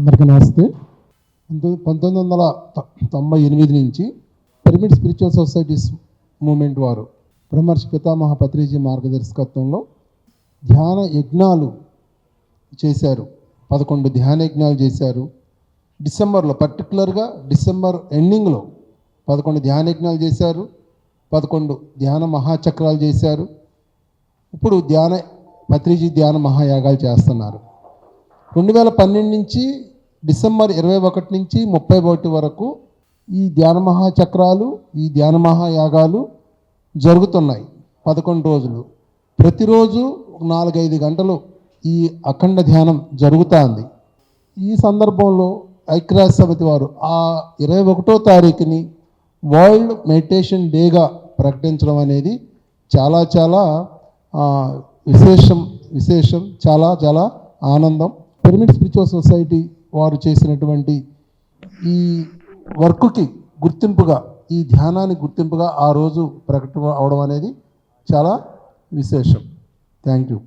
అందరికీ నమస్తే. పంతొమ్మిది పంతొమ్మిది వందల తొ- తొంభై ఎనిమిది నుంచి పిరమిడ్ స్పిరిచువల్ సొసైటీస్ మూమెంట్ వారు బ్రహ్మర్షి పితామహ పత్రిజీ మార్గదర్శకత్వంలో ధ్యాన యజ్ఞాలు చేశారు. పదకొండు ధ్యాన యజ్ఞాలు చేశారు. డిసెంబర్లో పర్టికులర్గా డిసెంబర్ ఎండింగ్లో పదకొండు ధ్యాన యజ్ఞాలు చేశారు. పదకొండు ధ్యాన మహాచక్రాలు చేశారు. ఇప్పుడు ధ్యాన పత్రిజీ ధ్యాన మహాయాగాలు చేస్తున్నారు. రెండు వేల పన్నెండు నుంచి డిసెంబర్ ఇరవై ఒకటి నుంచి ముప్పై ఒకటి వరకు ఈ ధ్యాన మహాచక్రాలు ఈ ధ్యాన మహాయాగాలు జరుగుతున్నాయి పదకొండు రోజులు. ప్రతిరోజు నాలుగైదు గంటలు ఈ అఖండ ధ్యానం జరుగుతుంది. ఈ సందర్భంలో ఐక్యరాజ్య సమితి వారు ఆ ఇరవై ఒకటో తారీఖుని వరల్డ్ మెడిటేషన్ డేగా ప్రకటించడం అనేది చాలా చాలా విశేషం విశేషం చాలా చాలా ఆనందం. పిరమిడ్ స్పిరిచువల్ సొసైటీ వారు చేసినటువంటి ఈ వర్క్కి గుర్తింపుగా ఈ ధ్యానాన్ని గుర్తింపుగా ఆ రోజు ప్రకటన అవడం అనేది చాలా విశేషం. Thank you